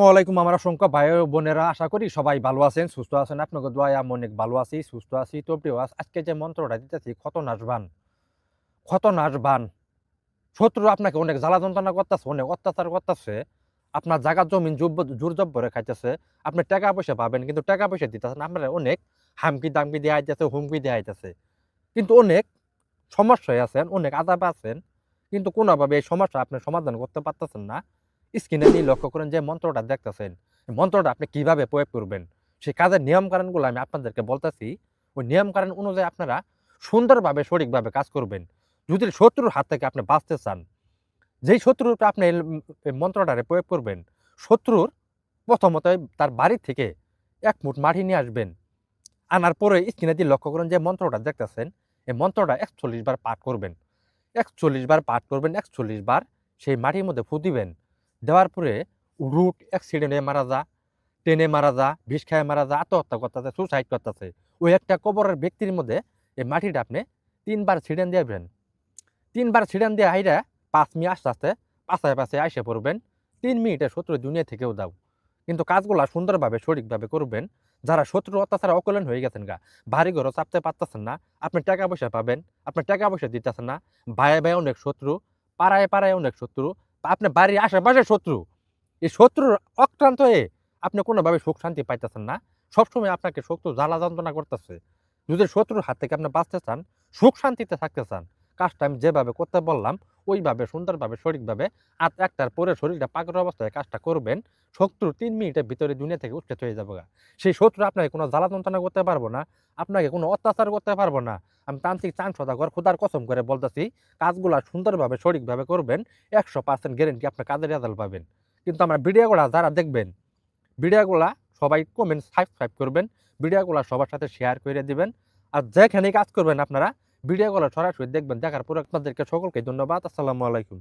আলাইকুম। আমার অসংখ্য ভাই বোনেরা, আশা করি সবাই ভালো আছেন, সুস্থ আছেন। আপনাকে দোয়ায় আমি অনেক ভালো আছি, সুস্থ আছি। তো প্রিয় আজ- আজকে যে মন্ত্রটা দিতেছি ক্ষত নাশবান ক্ষত নাশবান শত্রু আপনাকে অনেক জ্বালা যন্ত্রণা করতেছে, অনেক অত্যাচার করতেছে। আপনার জায়গা, জমিন জোর জব্বরে খাইতেছে। আপনি টাকা পয়সা পাবেন, কিন্তু টাকা পয়সা দিতেছেন আপনার অনেক হামকি দামকি দেওয়া আইতেছে, হুমকি দেওয়া আইতেছে। কিন্তু অনেক সমস্যায় আছেন, অনেক আদাব আছেন, কিন্তু কোনোভাবে এই সমস্যা আপনি সমাধান করতে পারতেছেন না। স্ক্রিনে নিয়ে লক্ষ্য করেন যে মন্ত্রটা দেখতেছেন। মন্ত্রটা আপনি কীভাবে প্রয়োগ করবেন? সেই কাজের নিয়ম কারণগুলো আমি আপনাদেরকে বলতেছি। ওই নিয়ম কারণ অনুযায়ী আপনারা সুন্দরভাবে, সঠিকভাবে কাজ করবেন। যদি শত্রুর হাত থেকে আপনি বাঁচতে চান, যেই শত্রুর আপনি মন্ত্রটারে প্রয়োগ করবেন, শত্রুর প্রথমত তার বাড়ি থেকে এক মুঠ মাটি নিয়ে আসবেন। আনার পরে স্ক্রিনে দিয়ে লক্ষ্য করেন যে মন্ত্রটা দেখতেছেন, এই মন্ত্রটা একচল্লিশ বার পাঠ করবেন। একচল্লিশ বার পাঠ করবেন, একচল্লিশ বার সেই মাটির মধ্যে ফু দিবেন। দেওয়ার পরে রুট অ্যাক্সিডেন্টে মারা যা ট্রেনে মারা যা বিষ খায় মারা যা আত্মহত্যা করতেছে সুসাইড করতেছে। ওই একটা কবরের ব্যক্তির মধ্যে এই মাটিটা আপনি তিনবার ছিড়েন দিবেন তিনবার ছিড়েন দিয়ে হাইরা পাঁচ মিনিট আস্তে আস্তে পাশায় পাশে আইসে পড়বেন। তিন মিনিটে শত্রু দুনিয়া থেকেও দাও কিন্তু কাজগুলা সুন্দরভাবে, সঠিকভাবে করবেন। যারা শত্রু অত্যাচার অকলন হয়ে গেছেন গা, ভারী ঘরও চাপতে পারতেছেন না, আপনি টাকা পয়সা পাবেন, আপনি টাকা পয়সা দিতেছেন না। ভাইয়ে ভাই অনেক শত্রু, পাড়ায় পাড়ায় অনেক শত্রু আপনি বাড়ির আশেপাশে শত্রু। এই শত্রুর অক্রান্ত হয়ে আপনি কোনোভাবে সুখ শান্তি পাইতেছেন না। সবসময় আপনাকে শত্রু জ্বালা যন্ত্রণা করতেছে। যদি শত্রুর হাত থেকে আপনি বাঁচতে চান, সুখ শান্তিতে থাকতে চান, কাজটা আমি যেভাবে করতে বললাম ওইভাবে, সুন্দরভাবে, সঠিকভাবে আট একটার পরে শরীরটা পাকের অবস্থায় কাজটা করবেন, শত্রু তিন মিনিটের ভিতরে দুনিয়া থেকে উচ্ছেদ হয়ে যাবে। সেই শত্রু আপনাকে কোনো জ্বালা যন্ত্রণা করতে পারব না, আপনাকে কোনো অত্যাচার করতে পারব না। আমি তান্ত্রিক চান সদাগর খুদার কসম করে বলতেছি, কাজগুলা সুন্দরভাবে, সঠিকভাবে করবেন, একশো পার্সেন্ট গ্যারেন্টি আপনি কাজের রেজাল্ট পাবেন। কিন্তু আমরা ভিডিওগুলা যারা দেখবেন, ভিডিওগুলা সবাই কমেন্ট সাবস্ক্রাইব করবেন, ভিডিওগুলা সবার সাথে শেয়ার করে দিবেন। আর যেখানে কাজ করবেন আপনারা ভিডিওগুলো সরাসরি দেখবেন দেখার পর আপনাদেরকে সকলকে ধন্যবাদ। আসসালামু আলাইকুম।